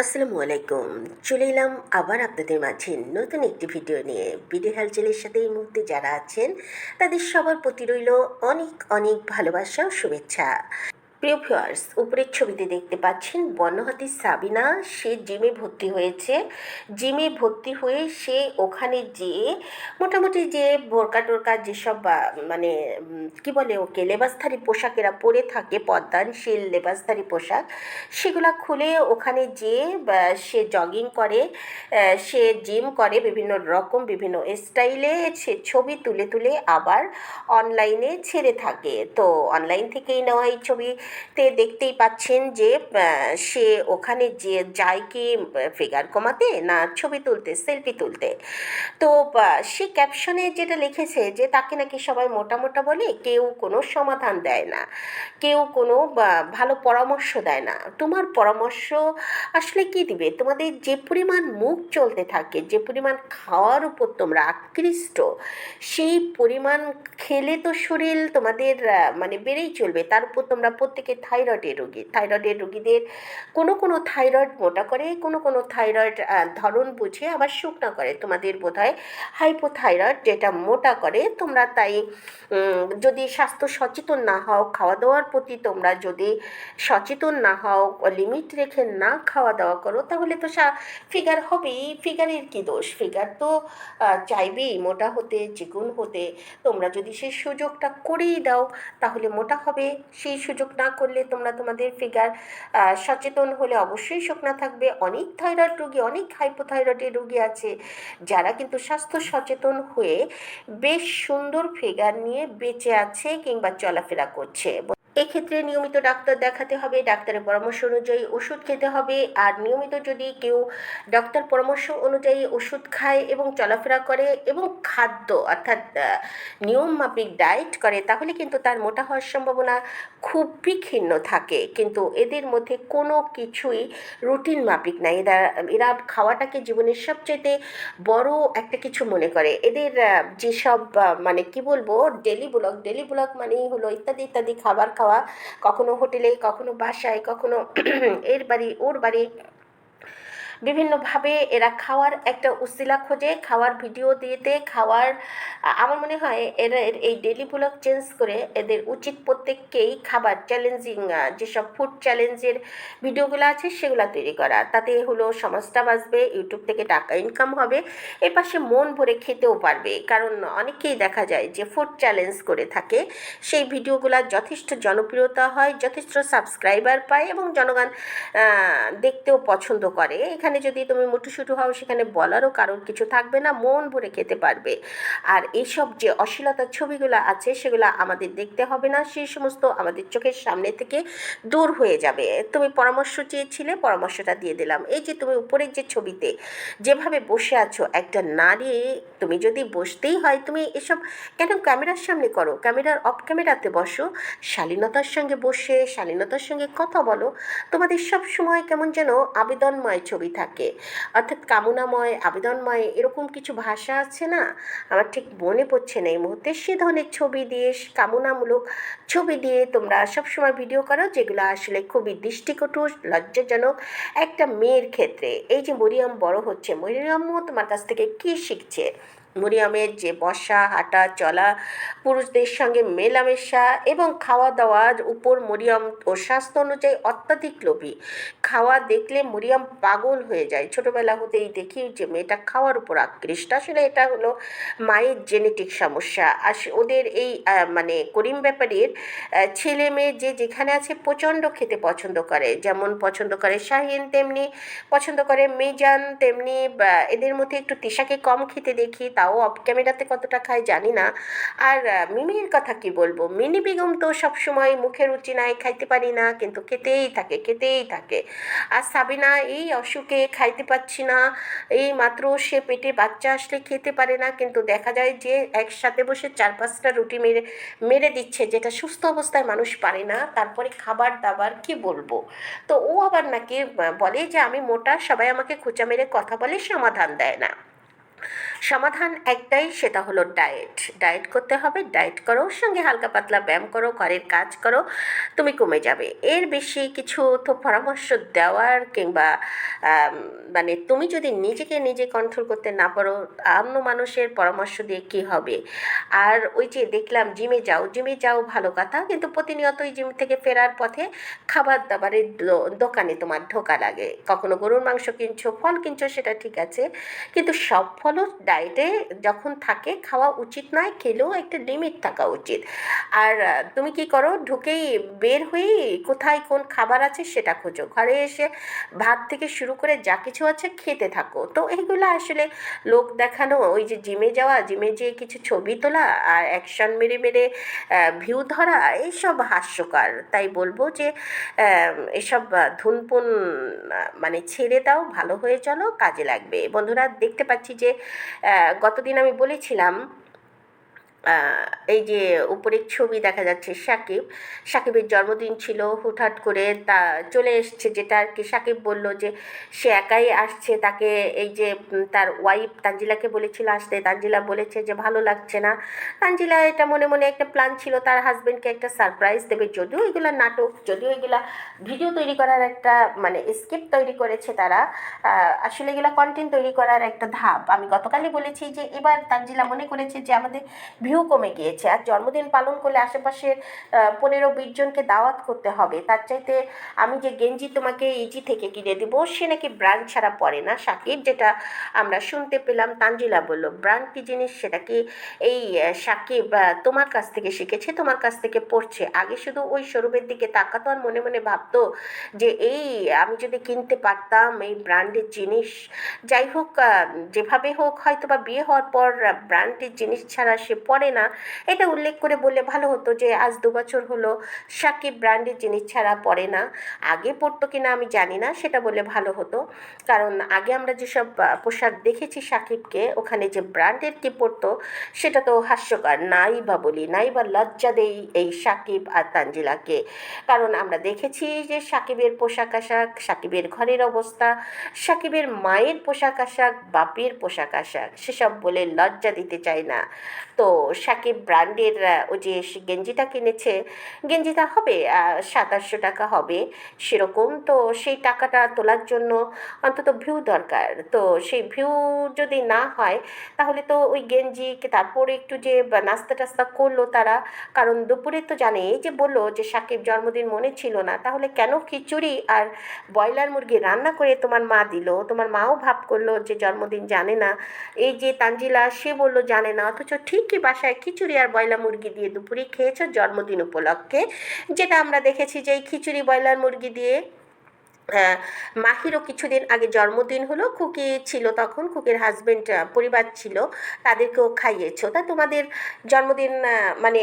আসসালামু আলাইকুম। চলে এলাম আবার আপনাদের মাঝে নতুন একটি ভিডিও নিয়ে। ভিডিও হালচালের সাথে এই মুহূর্তে যারা আছেন, তাদের সবার প্রতি রইল অনেক অনেক ভালোবাসা ও শুভেচ্ছা। প্রিয় ভিউয়ার্স, উপরের ছবিতে দেখতে পাচ্ছেন বর্ণহাতি সাবিনা। সে জিমে ভর্তি হয়েছে। জিমে ভর্তি হয়ে সে ওখানে যেয়ে মোটামুটি যে বোরকা টোরকা যেসব মানে কি বলে ওকে, লেবাসধারী পোশাকেরা পরে থাকে পদ্মানশীল লেবাসধারী পোশাক, সেগুলা খুলে ওখানে যেয়ে সে জগিং করে সে জিম করে বিভিন্ন রকম, বিভিন্ন স্টাইলে সে ছবি তুলে তুলে আবার অনলাইনে ছেড়ে থাকে। তো অনলাইন থেকেই নেওয়া এই ছবিতে দেখতেই পাচ্ছেন যে সে ওখানে যে যায় কি ফিগার কমাতে না ছবি তুলতে, সেলফি তুলতে। তো সে ক্যাপশনে যেটা লিখেছে যে, তাকে নাকি সবাই মোটা মোটা বলে, কেউ কোনো সমাধান দেয় না। কেউ কোনো ভালো পরামর্শ দেয় না। তোমার পরামর্শ আসলে কি দিবে? তোমাদের যে পরিমাণ মুখ চলতে থাকে, যে পরিমাণ খাওয়ার উপর তোমরা আকৃষ্ট, সেই পরিমাণ খেলে তো শরীর তোমাদের মানে বেড়েই চলবে। তার উপর তোমরা প্রত্যেকে থাইরয়েডের রোগী। থাইরয়েডের রোগীদের কোনো কোনো থাইরয়েড মোটা করে, কোনো কোনো থাইরয়েড ধরন বুঝে আবার শুকনা করে। তোমাদের বোধ হয় হাইপোথাইরয়েড যেটা মোটা করে, তোমরা তাই যদি স্বাস্থ্য সচেতন না হও খাওয়া দাওয়ার প্রতি তোমরা যদি সচেতন না হও লিমিট রেখে না খাওয়া দাওয়া করো, তাহলে তো ফিগার হবেই। ফিগারের কী দোষ? ফিগার তো চাইবেই, মোটা হতে, চিকুন হতে। তোমরা যদি সেই সুযোগটা করেই দাও, তাহলে মোটা হবে। সেই সুযোগ না করলে তোমরা তোমাদের ফিগার সচেতন হলে অবশ্যই শুকনা থাকবে। অনেক থাইরয়েড রোগী, অনেক হাইপোথাইরয়েডের রোগী আছে, যারা কিন্তু স্বাস্থ্য সচেতন হয়ে বেশ সুন্দর ফিগার নিয়ে বেঁচে আছে কিংবা চলাফেরা করছে। এক্ষেত্রে নিয়মিত ডাক্তার দেখাতে হবে, ডাক্তারের পরামর্শ অনুযায়ী ওষুধ খেতে হবে। আর নিয়মিত যদি কেউ ডক্টর পরামর্শ অনুযায়ী ওষুধ খায় এবং চলাফেরা করে এবং খাদ্য অর্থাৎ নিয়ম মাফিক ডায়েট করে, তাহলে কিন্তু তার মোটা হওয়ার সম্ভাবনা খুবই ক্ষীণ থাকে। কিন্তু এদের মধ্যে কোনো কিছুই রুটিন মাফিক নাই এরা এরা খাওয়াটাকে জীবনের সবচেয়ে বড় একটা কিছু মনে করে। এদের যেসব মানে কি বলব, ডেলি ব্লগ ডেলি ব্লগ মানেই হলো ইত্যাদি ইত্যাদি খাবার খাওয়া কখনো হোটেলে কখনো বাসায় কখনো এর বাড়ি ওর বাড়ি বিভিন্নভাবে এরা খাওয়ার একটা উসিলা খোঁজে, খাওয়ার ভিডিও দিতে খাওয়ার আমার মনে হয় এরা এই ডেলি ব্লগ চেঞ্জ করে এদের উচিত প্রত্যেককেই খাবার চ্যালেঞ্জিং যেসব ফুড চ্যালেঞ্জের ভিডিওগুলো আছে সেগুলো তৈরি করা। তাতে হলো সমাজটা বাঁচবে ইউটিউব থেকে টাকা ইনকাম হবে, এর পাশে মন ভরে খেতেও পারবে। কারণ অনেকেই দেখা যায় যে ফুড চ্যালেঞ্জ করে থাকে, সেই ভিডিওগুলো যথেষ্ট জনপ্রিয়তা হয়, যথেষ্ট সাবস্ক্রাইবার পায় এবং জনগণ দেখতেও পছন্দ করে। এখানে যদি তুমি মুটুসুটু হও, সেখানে বলারও কারণ কিছু থাকবে না, মন ভরে খেতে পারবে। আর এইসব যে অশ্লীলতার ছবিগুলো আছে, সেগুলো আমাদের দেখতে হবে না সেই সমস্ত আমাদের চোখের সামনে থেকে দূর হয়ে যাবে। তুমি পরামর্শ চেয়েছিলে, পরামর্শটা দিয়ে দিলাম। এই যে তুমি উপরের যে ছবিতে যেভাবে বসে আছো, একটা নারী, তুমি যদি বসতেই হয়, তুমি এসব কেন ক্যামেরার সামনে করো? ক্যামেরার অফ ক্যামেরাতে বসো, শালীনতার সঙ্গে বসে, শালীনতার সঙ্গে কথা বলো। তোমাদের সব সময় কেমন যেন আবেদনময় ছবি থাকে। অর্থাৎ কামনাময়, আবেদনময় এরকম কিছু ভাষা আছে না? আমার ঠিক মনে পড়ছে না এই মুহূর্তে। সে ধরনের ছবি দিয়ে, কামনামূলক ছবি দিয়ে তোমরা সবসময় ভিডিও করো, যেগুলো আসলে খুবই দৃষ্টিকটু লজ্জাজনক একটা মেয়ের ক্ষেত্রে। এই যে মরিয়াম বড় হচ্ছে মরিয়ামও তোমার কাছ থেকে কী শিখছে? মরিয়ামের যে বসা, হাঁটা, চলা, পুরুষদের সঙ্গে মেলামেশা এবং খাওয়া দাওয়ার উপর মরিয়ম ও স্বাস্থ্য অনুযায়ী অত্যাধিক লোভী। খাওয়া দেখলে মরিয়ম পাগল হয়ে যায়। ছোটোবেলা হতেই দেখি যে মেয়েটা খাওয়ার উপর আকৃষ্ট। আসলে এটা হলো মায়ের জেনেটিক সমস্যা। আস ওদের এই মানে করিম ব্যাপারের ছেলে মেয়ে যে যেখানে আছে প্রচণ্ড খেতে পছন্দ করে। যেমন পছন্দ করে শাহিন, তেমনি পছন্দ করে মেজান, তেমনি এদের মধ্যে একটু তিশাকে কম খেতে দেখি। তাও অফ ক্যামেরাতে কতটা খায় জানি না। আর মিমির কথা কি বলব? মিনি বেগম তো সবসময় মুখে রুচি নাই, খাইতে পারি না, কিন্তু খেতেই থাকে খেতেই থাকে। আর সাবিনা, এই অসুখে খাইতে পাচ্ছি না। এই মাত্র সে পেটে বাচ্চা আসলে খেতে পারে না, কিন্তু দেখা যায় যে একসাথে বসে চার পাঁচটা রুটি মেরে মেরে দিচ্ছে, যেটা সুস্থ অবস্থায় মানুষ পারে না। তারপরে খাবার দাবার কি বলব? তো ও আবার নাকি বলে যে, আমি মোটা, সবাই আমাকে খোঁচা মেরে কথা বলে সমাধান দেয় না। সমাধান একটাই, সেটা হলো ডায়েট ডায়েট করতে হবে ডায়েট করো, সঙ্গে হালকা পাতলা ব্যায়াম করো, ঘরের কাজ করো, তুমি কমে যাবে। এর বেশি কিছু তো পরামর্শ দেওয়ার কিংবা মানে তুমি যদি নিজেকে নিজে কন্ট্রোল করতে না পারো, অন্য মানুষের পরামর্শ দিয়ে কি হবে? আর ওই যে দেখলাম জিমে যাও জিমে যাও ভালো কথা, কিন্তু প্রতিনিয়ত ওই জিম থেকে ফেরার পথে খাবার দাবারের দোকানে তোমার ঢোকা লাগে। কখনো গরুর মাংস কিনছো, ফল কিনছো, সেটা ঠিক আছে, কিন্তু সব ফলও ডায়েটে যখন থাকে, খাওয়া উচিত নয়, খেলেও একটা লিমিট থাকা উচিত। আর তুমি কি করো, ঢুকেই বের হয়েই কোথায় কোন খাবার আছে সেটা খোঁজো। ঘরে এসে ভাত থেকে শুরু করে যা কিছু আছে খেতে থাকো। তো এইগুলো আসলে লোক দেখানো, ওই যে জিমে যাওয়া জিমে যেয়ে কিছু ছবি তোলা আর অ্যাকশন মেরে মেরে ভিউ ধরা এইসব হাস্যকর। তাই বলব যে এসব ধুনপুন মানে ছেড়ে দাও, ভালো হয়ে চলো, কাজে লাগবে। বন্ধুরা, দেখতে পাচ্ছি যে গতদিন আমি বলেছিলাম এই যে উপরের ছবি দেখা যাচ্ছে সাকিব, সাকিবের জন্মদিন ছিল, হুটহাট করে তা চলে এসছে যেটা আর কি সাকিব বলল যে সে একাই আসছে, তাকে এই যে তার ওয়াইফ তানজিলাকে বলেছিল আসতে, তানজিলা বলেছে যে ভালো লাগছে না। তানজিলা এটা মনে মনে একটা প্ল্যান ছিল, তার হাজবেন্ডকে একটা সারপ্রাইজ দেবে, যদিও এগুলো নাটক, যদিও এগুলা ভিডিও তৈরি করার একটা মানে স্ক্রিপ্ট তৈরি করেছে তারা আসলে এগুলো কন্টেন্ট তৈরি করার একটা ধাপ। আমি গতকালই বলেছি যে এবার তানজিলা মনে করেছে যে আমাদের ভিউ কমে গিয়েছে। আর জন্মদিন পালন করলে আশেপাশের পনেরো, বিশ জনকে দাওয়াত করতে হবে। তার চাইতে আমি যে গেঞ্জি তোমাকে ইজি থেকে কিনে দিব, সে নাকি ব্র্যান্ড ছাড়া পড়ে না। সাকিব যেটা আমরা শুনতে পেলাম, তানজিলা বলল, ব্র্যান্ড কি জিনিস? সেটা কি এই সাকিব তোমার কাছ থেকে শিখেছে? তোমার কাছ থেকে পড়ছে? আগে শুধু ওই শোরুমের দিকে তাকাতো আর মনে মনে ভাবতো যে, এই, আমি যদি কিনতে পারতাম এই ব্র্যান্ডের জিনিস। যাই হোক যেভাবে হোক হয়তো বা বিয়ে হওয়ার পর ব্র্যান্ডের জিনিস ছাড়া সে পরে না। এটা উল্লেখ করে বললে ভালো হতো যে, আজ দু বছর হলো সাকিব ব্র্যান্ডের জিনিস ছাড়া পরে না, আগে পরতো কিনা আমি জানি না, সেটা বললে ভালো হতো। কারণ আগে আমরা যেসব পোশাক দেখেছি সাকিবকে, ওখানে যে ব্র্যান্ডের কি পরতো সেটা তো হাস্যকর, নাই বা বলি, নাই বা লজ্জা দেই এই সাকিব আর তানজিলাকে। কারণ আমরা দেখেছি যে, সাকিবের পোশাক আশাক, সাকিবের ঘরের অবস্থা, সাকিবের মায়ের পোশাক আশাক, বাপের পোশাক আশাক, সেসব বলে লজ্জা দিতে চায় না। তো সাকিব ব্র্যান্ডের ওই যে গেঞ্জিটা কিনেছে গেঞ্জিটা হবে সাতাশশো টাকা হবে সেরকম। তো সেই টাকাটা তোলার জন্য অন্তত ভিউ দরকার। তো সেই ভিউ যদি না হয়, তাহলে তো ওই গেঞ্জি তারপরে একটু যে নাস্তা টাস্তা করল তারা, কারণ দুপুরে তো জানে, এই যে বলল যে সাকিব জন্মদিন মনে ছিল না, তাহলে কেন খিচুড়ি আর ব্রয়লার মুরগি রান্না করে তোমার মা দিল? তোমার মাও ভাব করল যে জন্মদিন জানে না। এই যে তানজিলা, সে বলল জানে না, অথচ ঠিকই বাসায় খিচুড়ি আর ব্রয়লার মুরগি দিয়ে দুপুরে খেয়েছো জন্মদিন উপলক্ষে, যেটা আমরা দেখেছি যে এই খিচুড়ি, ব্রয়লার মুরগি দিয়ে মাহিরও কিছুদিন আগে জন্মদিন হলো, খুকি ছিল তখন, খুকির হাজবেন্ড পরিবার ছিল, তাদেরকেও খাইয়েছো। তা তোমাদের জন্মদিন মানে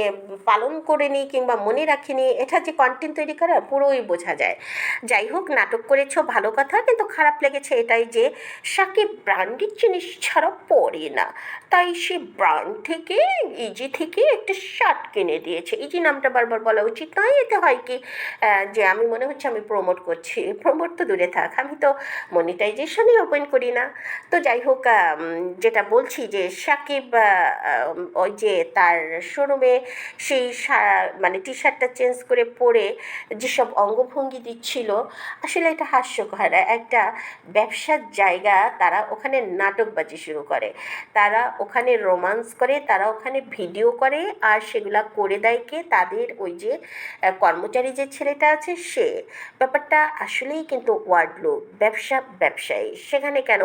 পালন করেনি কিংবা মনে রাখিনি এটা যে কন্টেন্ট তৈরি করা পুরোই বোঝা যায়। যাই হোক, নাটক করেছ, ভালো কথা, কিন্তু খারাপ লেগেছে এটাই যে সাকিব ব্র্যান্ডের জিনিস ছাড়া পরে না। তাই সে ব্র্যান্ড থেকে ইজি থেকে একটা শার্ট কিনে দিয়েছে। ইজি নামটা বারবার বলা উচিত নয়, এতে হয় কি যে আমি মনে হচ্ছে আমি প্রমোট করছি। প্রমোট তো দূরে থাক, আমি তো মনিটাইজেশনই ওপেন করি না। তো যাই হোক যেটা বলছি যে সাকিব ওই যে তার শোরুমে সেই মানে টি শার্টটা চেঞ্জ করে পরে যেসব অঙ্গভঙ্গি দিচ্ছিল, আসলে এটা হাস্যকর। একটা ব্যবসার জায়গা, তারা ওখানে নাটকবাজি শুরু করে। তারা ওখানে রোমান্স করে, তারা ওখানে ভিডিও করে, আর সেগুলা করে দেয় কে? তাদের ওই যে কর্মচারী যে ছেলেটা আছে, সে। ব্যাপারটা আসলেই কিন্তু ওয়ার্ডলো, ব্যবসা ব্যবসায়ী। সেখানে কেন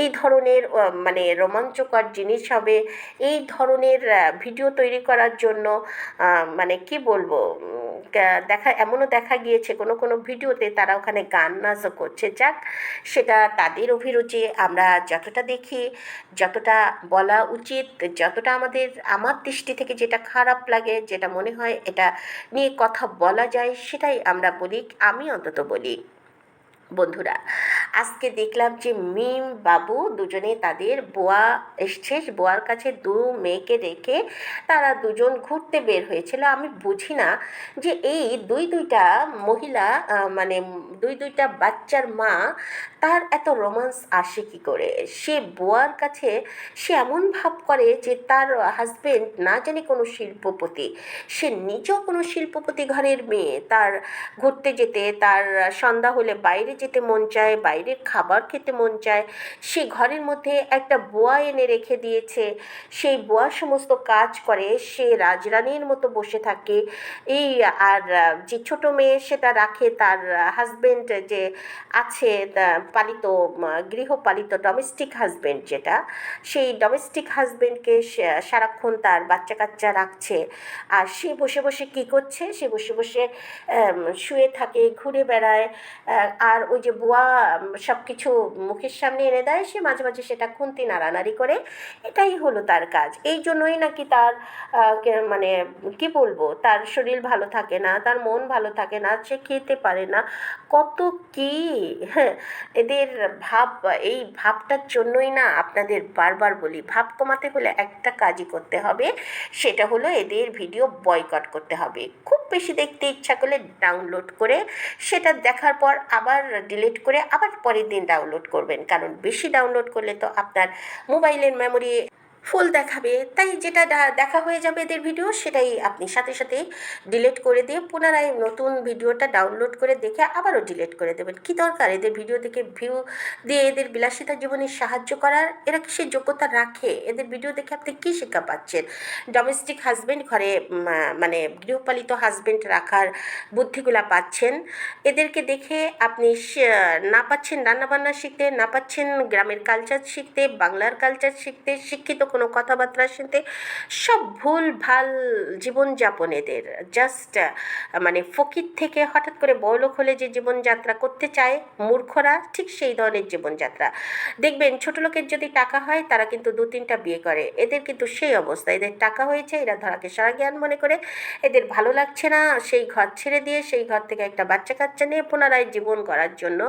এই ধরনের মানে রোমাঞ্চকর জিনিস হবে? এই ধরনের ভিডিও তৈরি করার জন্য মানে কি বলব দেখা, এমনও দেখা গিয়েছে, কোনো কোনো ভিডিওতে তারা ওখানে গান নাচও করছে। যাক, সেটা তাদের অভিরুচি, আমরা যতটা দেখি, যতটা বলা উচিত, যতটা আমাদের, আমার দৃষ্টি থেকে যেটা খারাপ লাগে, যেটা মনে হয় এটা নিয়ে কথা বলা যায়, সেটাই আমরা বলি, আমি অন্তত বলি। বন্ধুরা, আজকে দেখলাম যে মিম, বাবু দুজনে তাদের বোয়া এসছে। বোয়ার কাছে দু মেয়েকে রেখে তারা দুজন ঘুরতে বের হয়েছিল। আমি বুঝি না যে এই দুই দুইটা মহিলা মানে দুই দুইটা বাচ্চার মা তার এত রোমান্স আসে কী করে? সে বুয়ার কাছে সে এমন ভাব করে যে তার হাজবেন্ড না জানি কোনো শিল্পপতি। সে নিজেও কোনো শিল্পপতি ঘরের মেয়ে। তার ঘুরতে যেতে, তার সন্ধ্যা হলে বাইরে যেতে মন চায়, বাইরের খাবার খেতে মন চায়। সে ঘরের মধ্যে একটা বোয়া এনে রেখে দিয়েছে। সেই বোয়া সমস্ত কাজ করে। সে রাজরানীর মতো বসে থাকে। এই আর যে ছোট মেয়ে সেটা রাখে। তার হাজবেন্ড যে আছে পালিত গৃহপালিত ডোমেস্টিক হাজবেন্ড যেটা, সেই ডোমেস্টিক হাজবেন্ডকে সারাক্ষণ তার বাচ্চা কাচ্চা রাখছে। আর সে বসে বসে কী করছে? সে বসে বসে শুয়ে থাকে, ঘুরে বেড়ায়। আর ওই যে বুয়া সব কিছু মুখের সামনে এনে দেয়। সে মাঝে মাঝে সেটা খুন্তি নাড়ানাড়ি করে। এটাই হলো তার কাজ। এই জন্যই নাকি তার মানে কি বলব? তার শরীর ভালো থাকে না, তার মন ভালো থাকে না, সে খেতে পারে না। কত কি? হ্যাঁ এদের ভাব, এই ভাবটার জন্যই না আপনাদের বারবার বলি, ভাব কমাতে হলে একটা কাজই করতে হবে, সেটা হলো এদের ভিডিও বয়কট করতে হবে। খুব বেশি দেখতে ইচ্ছা করলে ডাউনলোড করে, সেটা দেখার পর আবার ডিলিট করে আবার পরের দিন ডাউনলোড করবেন। কারণ বেশি ডাউনলোড করলে তো আপনার মোবাইলের মেমোরি ফুল দেখাবে। তাই যেটা দেখা হয়ে যাবে এদের ভিডিও, সেটাই আপনি সাথে সাথে ডিলিট করে দিয়ে পুনরায় নতুন ভিডিওটা ডাউনলোড করে দেখে আবারও ডিলিট করে দেবেন। কি দরকার এদের ভিডিও দেখে ভিউ দিয়ে এদের বিলাসিতা জীবনে সাহায্য করার? এরা কি সে যোগ্যতা রাখে? এদের ভিডিও দেখে আপনি কী শিক্ষা পাচ্ছেন? ডোমেস্টিক হাজবেন্ড ঘরে মানে গৃহপালিত হাজব্যান্ড রাখার বুদ্ধিগুলা পাচ্ছেন? এদেরকে দেখে আপনি না পাচ্ছেন রান্নাবান্না শিখতে, না পাচ্ছেন গ্রামের কালচার শিখতে, বাংলার কালচার শিখতে, শিক্ষিত কোনো কথাবার্তা শুনতে সব ভুল, ভালো জীবনযাপন এদের। জাস্ট মানে ফকির থেকে হঠাৎ করে বড়লোক হলে যে জীবনযাত্রা করতে চায়, মূর্খরা ঠিক সেই ধরনের জীবনযাত্রা। দেখবেন ছোট লোকের যদি টাকা হয়, তারা কিন্তু দু তিনটা বিয়ে করে। এদের কিন্তু সেই অবস্থা। এদের টাকা হয়েছে, এরা ধরাকে সারা জ্ঞান মনে করে। এদের ভালো লাগছে না, সেই ঘর ছেড়ে দিয়ে সেই ঘর থেকে একটা বাচ্চা কাচ্চা নিয়ে পুনরায় জীবন করার জন্য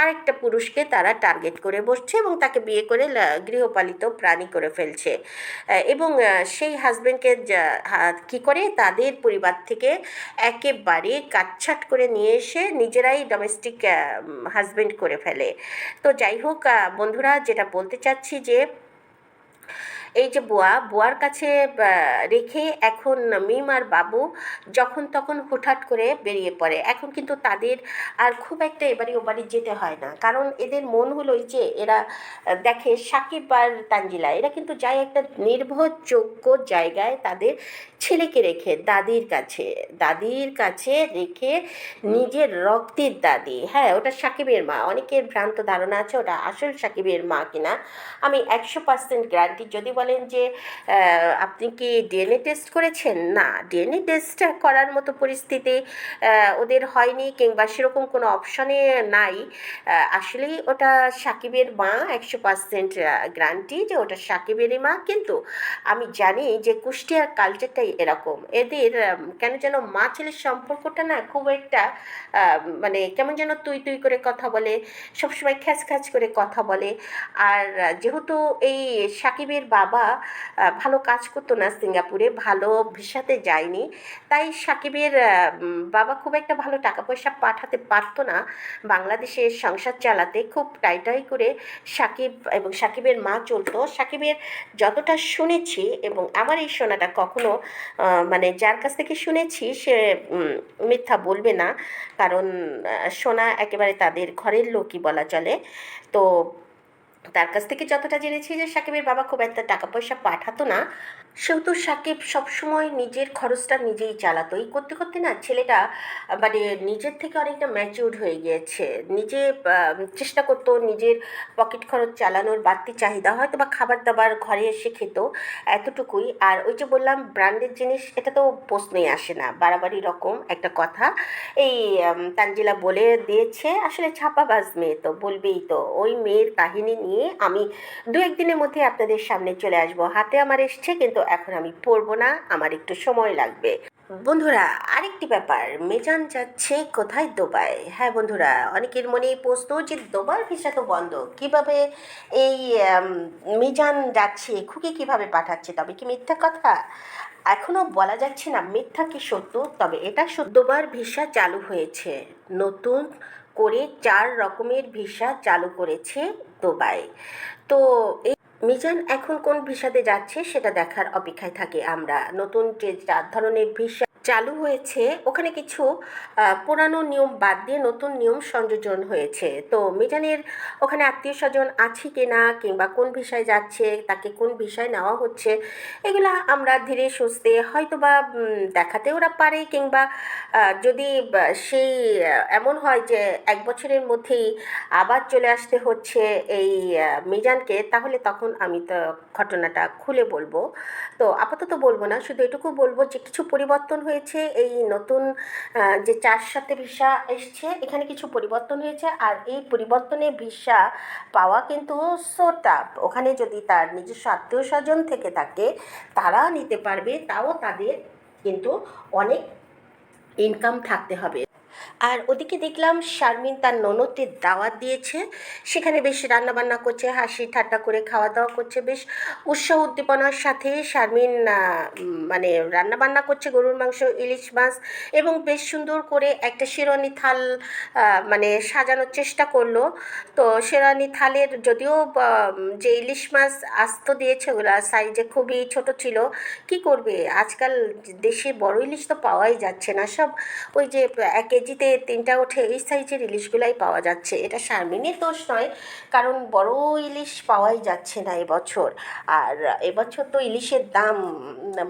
আরেকটা পুরুষকে তারা টার্গেট করে বসছে এবং তাকে বিয়ে করে গৃহপালিত প্রাণী করে ফেলছে। আহ, এবং সেই হাজব্যান্ডকে কি করে? তাদের পরিবার থেকে একেবারে কাটছাট করে নিয়ে এসে নিজেরাই ডোমেস্টিক হাজব্যান্ড করে ফেলে। তো যাই হোক বন্ধুরা যেটা বলতে চাচ্ছি যে এই যে বুয়া, বুয়ার কাছে রেখে এখন মিম আর বাবু যখন তখন হুটহাট করে বেরিয়ে পড়ে। এখন কিন্তু তাদের আর খুব একটা এবারে ওবারে যেতে হয় না। কারণ এদের মন হলো যে এরা, দেখে সাকিব আর তানজিলা, এরা কিন্তু যায় একটা নির্ভরযোগ্য জায়গায় তাদের ছেলেকে রেখে, দাদির কাছে। দাদির কাছে রেখে নিজের রক্তের দাদি। হ্যাঁ ওটা সাকিবের মা। অনেকের ভ্রান্ত ধারণা আছে ওটা আসল সাকিবের মা কিনা। আমি একশো পার্সেন্ট গ্যারান্টি যদি বলেন যে আপনি কি ডিএনএ টেস্ট করেছেন? না ডিএনএ টেস্ট করার মতো পরিস্থিতি ওদের হয়নি কিংবা সেরকম কোনো অপশনে নাই। আসলেই ওটা সাকিবের মা, একশো পার্সেন্ট গ্যারান্টি যে ওটা সাকিবেরই মা। কিন্তু আমি জানি যে কুষ্টিয়ার কালচারটাই এরকম। এদের কেন যেন মা ছেলের সম্পর্কটা না খুব একটা মানে কেমন যেন তুই তুই করে কথা বলে, সবসময় খ্যাচ খ্যাচ করে কথা বলে। আর যেহেতু এই সাকিবের বাবা ভালো কাজ করতো না সিঙ্গাপুরে, ভালো ভিসাতে যায়নি, তাই সাকিবের বাবা খুব একটা ভালো টাকা পয়সা পাঠাতে পারতো না। বাংলাদেশে সংসার চালাতে খুব টাইটাই করে সাকিব এবং সাকিবের মা চলতো। সাকিবের যতটা শুনেছি এবং আমার এই শোনাটা কখনো মানে যার কাছ থেকে শুনেছি, সে মিথ্যা বলবে না। কারণ সোনা একেবারে তাদের ঘরের লোকই বলা চলে। তো তার কাছ থেকে যতটা জেনেছি যে সাকিবের বাবা খুব একটা টাকা পয়সা পাঠাতো না। সেহেতু সাকিব সবসময় নিজের খরচটা নিজেই চালাতো। এই করতে করতে না ছেলেটা মানে নিজের থেকে অনেকটা ম্যাচিউর হয়ে গিয়েছে। নিজে চেষ্টা করতো নিজের পকেট খরচ চালানোর বাড়তি চাহিদা। হয়তো বা খাবার দাবার ঘরে এসে খেত এতটুকুই। আর ওই যে বললাম ব্র্যান্ডের জিনিস, এটা তো প্রশ্নই আসে না। বাড়াবাড়ি রকম একটা কথা। এই তানজিলা বলে দিয়েছে, আসলে ছাপাবাজ মেয়ে তো, বলবেই তো। ওই মেয়ের কাহিনী নিয়ে আমি দু একদিনের মধ্যে আপনাদের সামনে চলে আসব। হাতে আমার এসছে, কিন্তু এখন আমি পড়ব না, আমার একটু সময় লাগবে। বন্ধুরা, আরেকটি ব্যাপার, মেজান যাচ্ছে কোথায়? দুবাই। হ্যাঁ বন্ধুরা, অনেকের মনে প্রশ্ন যে দুবার ভিসা তো বন্ধ, কীভাবে এই মিজান যাচ্ছে, খুকি কীভাবে পাঠাচ্ছে, তবে কি মিথ্যা কথা? এখনও বলা যাচ্ছে না মিথ্যা কি সত্য, তবে এটা সত্যবার ভিসা চালু হয়েছে, নতুন করে চার রকমের ভিসা চালু করেছে দুবাই। তো এই মিজান এখন কোন ভিসাতে যাচ্ছে সেটা দেখার অপেক্ষায় থাকি আমরা। নতুন যে চার ধরনের ভিসা চালু হয়েছে, ওখানে কিছু পুরানো নিয়ম বাদ দিয়ে নতুন নিয়ম সংযোজন হয়েছে। তো মিজানের ওখানে আত্মীয় স্বজন আছে কি না কিংবা কোন বিষয়ে যাচ্ছে, তাকে কোন বিষয় নেওয়া হচ্ছে, এগুলা আমরা ধীরে সুস্থে হয়তো বা দেখাতে ওরা পারে কিংবা যদি সেই এমন হয় যে এক বছরের মধ্যেই আবার চলে আসতে হচ্ছে এই মিজানকে, তাহলে তখন আমি তো ঘটনাটা খুলে বলব। তো আপাতত বলব না, শুধু এটুকু বলব যে কিছু পরিবর্তন হয়েছে, এই নতুন যে চার সাথে ভিসা এসছে, এখানে কিছু পরিবর্তন হয়েছে আর এই পরিবর্তনে ভিসা পাওয়া কিন্তু সোটাপ ওখানে যদি তার নিজস্ব আত্মীয় স্বজন থেকে থাকে, তারা নিতে পারবে, তাও তাদের কিন্তু অনেক ইনকাম থাকতে হবে। আর ওদিকে দেখলাম শারমিন তার ননদের দাওয়াত দিয়েছে। সেখানে বেশ রান্নাবান্না করছে, হাসি ঠাট্টা করে খাওয়া দাওয়া করছে, বেশ উৎসাহ উদ্দীপনার সাথে শারমিন মানে রান্নাবান্না করছে গরুর মাংস, ইলিশ মাছ এবং বেশ সুন্দর করে একটা শেরওয়ানি থাল মানে সাজানোর চেষ্টা করল। তো শেরওয়ানি থালের যদিও যে ইলিশ মাছ আস্ত দিয়েছে ওগুলা সাইজে খুবই ছোট ছিল, কি করবে? আজকাল দেশে বড় ইলিশ তো পাওয়াই যাচ্ছে না। সব ওই যে এক কেজিতে তিনটা ওঠে, এই সাইজের ইলিশগুলাই পাওয়া যাচ্ছে। এটা শারমিনের দোষ নয়, কারণ বড় ইলিশ পাওয়াই যাচ্ছে না এবছর। আর এবছর তো ইলিশের দাম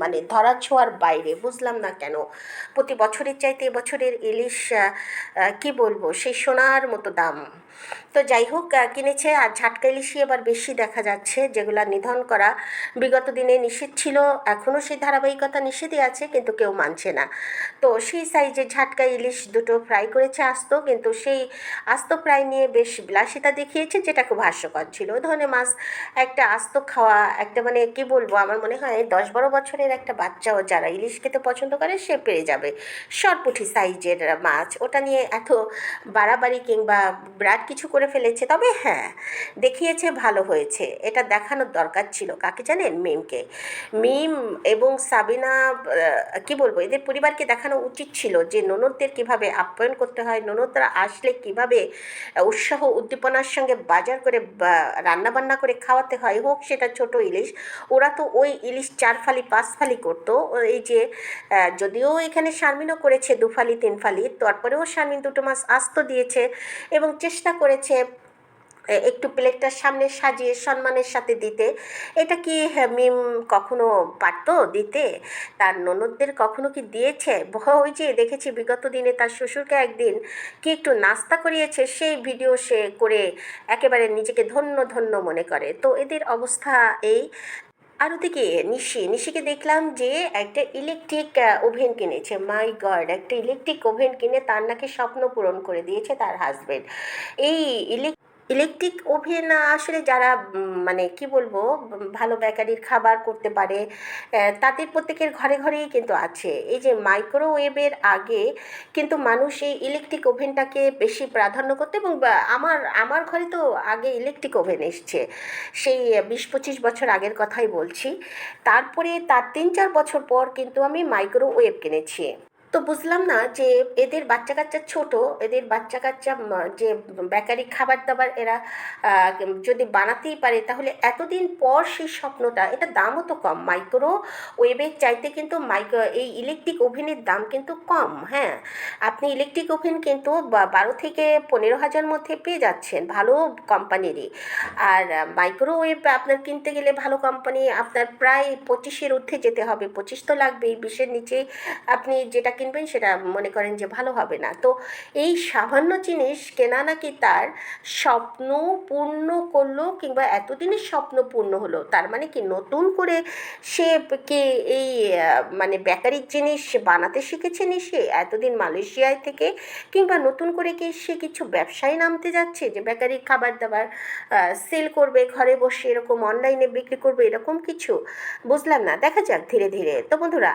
মানে ধরা ছোঁয়ার বাইরে, বুঝলাম না কেন? প্রতি বছরের চাইতে এবছরের ইলিশ কি বলব, সেই সোনার মতো দাম। তো যাই হোক কিনেছে আর ঝাটকা ইলিশই এবার বেশি দেখা যাচ্ছে, যেগুলা নিধন করা বিগত দিনে নিষেধ ছিল। এখনও সেই ধারাবাহিকতা নিষেধই আছে, কিন্তু কেউ মানছে না। তো সেই সাইজের ঝাটকা ইলিশ দুটো ফ্রাই করেছে আস্ত, কিন্তু সেই আস্ত ফ্রাই নিয়ে বেশ বিলাসিতা দেখিয়েছে, যেটা খুব হাস্যকর ছিল। ধরনের মাছ, একটা আস্ত খাওয়া, একটা মানে কি বলব, আমার মনে হয় দশ বারো বছরের একটা বাচ্চাও যারা ইলিশ খেতে পছন্দ করে, সে পেয়ে যাবে। সরপুঠি সাইজের মাছ, ওটা নিয়ে এত বাড়াবাড়ি কিংবা বিরাট কিছু করে ফেলেছে, তবে হ্যাঁ দেখিয়েছে ভালো হয়েছে। এটা দেখানোর দরকার ছিল কাকে জানেন? মিমকে। মিম এবং সাবিনা কি বলব? এদের পরিবারকে দেখানো উচিত ছিল যে ননদদের কীভাবে আপ্যায়ন করতে হয়, ননদরা আসলে কীভাবে উৎসাহ উদ্দীপনার সঙ্গে বাজার করে রান্নাবান্না করে খাওয়াতে হয়, হোক সেটা ছোট ইলিশ। ওরা তো ওই ইলিশ চার ফালি পাঁচ ফালি করতো। এই যে যদিও এখানে শারমিনও করেছে দু ফালি তিন ফালি তারপরেও শারমিন দুটো মাস আস্ত দিয়েছে এবং চেষ্টা করেছে একটু প্লেটটার সামনে সাজিয়ে সম্মানের সাথে দিতে। এটা কি মিম কখনো পারতো দিতে? তার ননদদের কখনো কি দিয়েছে? ওই যে দেখেছি বিগত দিনে তার শ্বশুরকে একদিন কি একটু নাস্তা করিয়েছে, সেই ভিডিও সে করে একেবারে নিজেকে ধন্য ধন্য মনে করে। তো এদের অবস্থা এই। আর ওদিকে নিশি, নিশিকে দেখলাম যে একটা ইলেকট্রিক ওভেন কিনেছে। মাই গড একটা ইলেকট্রিক ওভেন কিনে তার নাকি স্বপ্ন পূরণ করে দিয়েছে তার হাজবেন্ড এই ইলেক ইলেকট্রিক ওভেন আসলে যারা মানে কি বলব ভালো বেকারির খাবার করতে পারে তাদের প্রত্যেকের ঘরে ঘরেই কিন্তু আছে। এই যে মাইক্রোওয়েভের আগে কিন্তু মানুষ এই ইলেকট্রিক ওভেনটাকে বেশি প্রাধান্য করতে এবং আমার আমার ঘরে তো আগে ইলেকট্রিক ওভেন এসছে। সেই বিশ পঁচিশ বছর আগের কথাই বলছি। তারপরে তার তিন চার বছর পর কিন্তু আমি মাইক্রোওয়েভ কিনেছি। তো বুঝলাম না যে এদের বাচ্চা কাচ্চা ছোট, এদের বাচ্চা কাচ্চা যে বেকারি খাবার দাবার এরা যদি বানাতেই পারে, তাহলে এতদিন পর সেই স্বপ্নটা এটা দামও তো কম। মাইক্রো ওয়েভের চাইতে কিন্তু মাইক্রো এই ইলেকট্রিক ওভেনের দাম কিন্তু কম হ্যাঁ? আপনি ইলেকট্রিক ওভেন কিন্তু বারো থেকে পনেরো হাজার মধ্যে পেয়ে যাচ্ছেন, ভালো কোম্পানিরই। আর মাইক্রোওয়েভ আপনার কিনতে গেলে ভালো কোম্পানি, আপনার প্রায় পঁচিশের ঊর্ধ্বে যেতে হবে, পঁচিশ তো লাগবেই, বিশের নিচে আপনি যেটা কিনবেন সেটা মনে করেন যে ভালো হবে না। তো এই সামান্য জিনিস কেনা নাকি তার স্বপ্ন পূর্ণ করল কিংবা এতদিনের স্বপ্ন পূর্ণ হলো, তার মানে কি নতুন করে সে কে এই মানে বেকারির জিনিস বানাতে শিখেছে নি সে এতদিন মালয়েশিয়ায় থেকে কিংবা নতুন করে কি সে কিছু ব্যবসায় নামতে যাচ্ছে যে বেকারি খাবার দাবার সেল করবে, ঘরে বসে এরকম অনলাইনে বিক্রি করবে, এরকম কিছু? বুঝলাম না, দেখা যাক ধীরে ধীরে। তো বন্ধুরা